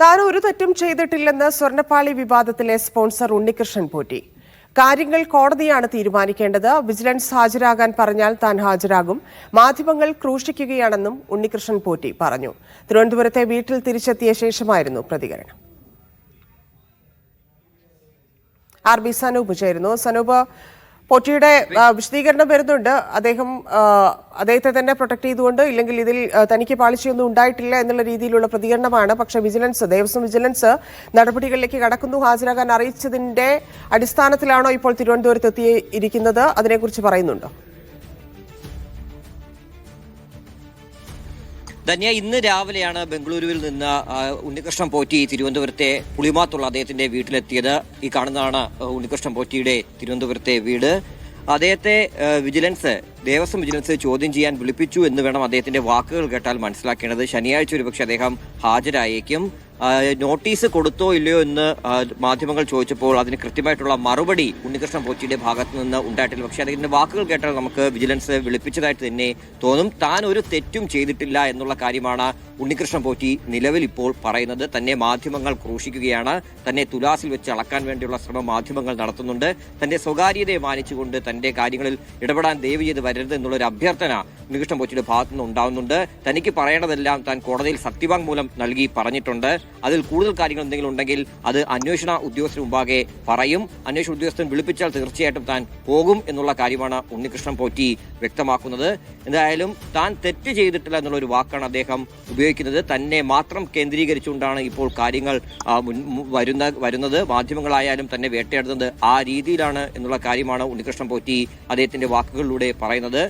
താൻ ഒരു തെറ്റും ചെയ്തിട്ടില്ലെന്ന് സ്വർണപ്പാളി വിവാദത്തിലെ സ്പോൺസർ ഉണ്ണികൃഷ്ണൻ പോറ്റി. കാര്യങ്ങൾ കോടതിയാണ് തീരുമാനിക്കേണ്ടത്. വിജിലൻസ് ഹാജരാകാൻ പറഞ്ഞാൽ താൻ ഹാജരാകും. മാധ്യമങ്ങൾ ക്രൂശിക്കുകയാണെന്നും ഉണ്ണികൃഷ്ണൻ പോറ്റി പറഞ്ഞു. തിരുവനന്തപുരത്തെ വീട്ടിൽ തിരിച്ചെത്തിയ ശേഷമായിരുന്നു പ്രതികരണം. ആർ ബി സനൂപ് ചേരുന്നു. സനൂപ് പോറ്റിയുടെ വിശദീകരണം വരുന്നുണ്ട്. അദ്ദേഹം അദ്ദേഹത്തെ തന്നെ പ്രൊട്ടക്ട് ചെയ്തുകൊണ്ട് ഇല്ലെങ്കിൽ ഇതിൽ തനിക്ക് പാളിച്ചയൊന്നും ഉണ്ടായിട്ടില്ല എന്നുള്ള രീതിയിലുള്ള പ്രതികരണമാണ്. പക്ഷേ വിജിലൻസ് ദേവസ്വം വിജിലൻസ് നടപടികളിലേക്ക് കടക്കുന്നു. ഹാജരാകാൻ അറിയിച്ചതിന്റെ അടിസ്ഥാനത്തിലാണോ ഇപ്പോൾ തിരുവനന്തപുരത്ത് എത്തിയിരിക്കുന്നത്? അതിനെക്കുറിച്ച് പറയുന്നുണ്ടോ? ധന്യ ഇന്ന് രാവിലെയാണ് ബംഗളൂരുവിൽ നിന്ന് ഉണ്ണികൃഷ്ണൻ പോറ്റി തിരുവനന്തപുരത്തെ പുളിമാത്തുള്ള അദ്ദേഹത്തിന്റെ വീട്ടിലെത്തിയത്. ഈ കാണുന്നതാണ് ഉണ്ണികൃഷ്ണൻ പോറ്റിയുടെ തിരുവനന്തപുരത്തെ വീട്. അദ്ദേഹത്തെ വിജിലൻസ് ദേവസ്വം വിജിലൻസ് ചോദ്യം ചെയ്യാൻ വിളിപ്പിച്ചു എന്ന് വേണം അദ്ദേഹത്തിന്റെ വാക്കുകൾ കേട്ടാൽ മനസ്സിലാക്കേണ്ടത്. ശനിയാഴ്ച ഒരുപക്ഷെ അദ്ദേഹം ഹാജരായേക്കും. നോട്ടീസ് കൊടുത്തോ ഇല്ലയോ എന്ന് മാധ്യമങ്ങൾ ചോദിച്ചപ്പോൾ അതിന് കൃത്യമായിട്ടുള്ള മറുപടി ഉണ്ണികൃഷ്ണൻ പോച്ചിയുടെ ഭാഗത്ത് നിന്ന് ഉണ്ടായിട്ടില്ല. പക്ഷേ അതിന്റെ വാക്കുകൾ കേട്ടാൽ നമുക്ക് വിജിലൻസ് വിളിപ്പിച്ചതായിട്ട് തന്നെ തോന്നും. താൻ ഒരു തെറ്റും ചെയ്തിട്ടില്ല എന്നുള്ള കാര്യമാണ് ഉണ്ണികൃഷ്ണൻ പോറ്റി നിലവിൽ ഇപ്പോൾ പറയുന്നത്. തന്നെ മാധ്യമങ്ങൾ ക്രൂശിക്കുകയാണ്. തന്നെ തുലാസിൽ വെച്ച് അളക്കാൻ വേണ്ടിയുള്ള ശ്രമം മാധ്യമങ്ങൾ നടത്തുന്നുണ്ട്. തന്റെ സ്വകാര്യതയെ മാനിച്ചുകൊണ്ട് തന്റെ കാര്യങ്ങളിൽ ഇടപെടാൻ ദയവ് ചെയ്ത് വരരുത് എന്നുള്ളൊരു അഭ്യർത്ഥന ഉണ്ണികൃഷ്ണൻ കൊച്ചിയുടെ ഭാഗത്തു നിന്ന് ഉണ്ടാവുന്നുണ്ട്. തനിക്ക് പറയേണ്ടതെല്ലാം താൻ കോടതിയിൽ സത്യവാങ്മൂലം നൽകി പറഞ്ഞിട്ടുണ്ട്. അതിൽ കൂടുതൽ കാര്യങ്ങൾ എന്തെങ്കിലും ഉണ്ടെങ്കിൽ അത് അന്വേഷണ ഉദ്യോഗസ്ഥന് മുമ്പാകെ പറയും. അന്വേഷണ ഉദ്യോഗസ്ഥൻ വിളിപ്പിച്ചാൽ തീർച്ചയായിട്ടും താൻ പോകും എന്നുള്ള കാര്യമാണ് ഉണ്ണികൃഷ്ണൻ പോറ്റി വ്യക്തമാക്കുന്നത്. എന്തായാലും താൻ തെറ്റ് ചെയ്തിട്ടില്ല എന്നുള്ള ഒരു വാക്കാണ് അദ്ദേഹം ഉപയോഗിക്കുന്നത്. തന്നെ മാത്രം കേന്ദ്രീകരിച്ചുകൊണ്ടാണ് ഇപ്പോൾ കാര്യങ്ങൾ വരുന്ന വരുന്നത്. മാധ്യമങ്ങളായാലും തന്നെ വേട്ടയാടുന്നത് ആ രീതിയിലാണ് എന്നുള്ള കാര്യമാണ് ഉണ്ണികൃഷ്ണൻ പോറ്റി അദ്ദേഹത്തിന്റെ വാക്കുകളിലൂടെ പറയുന്നത്.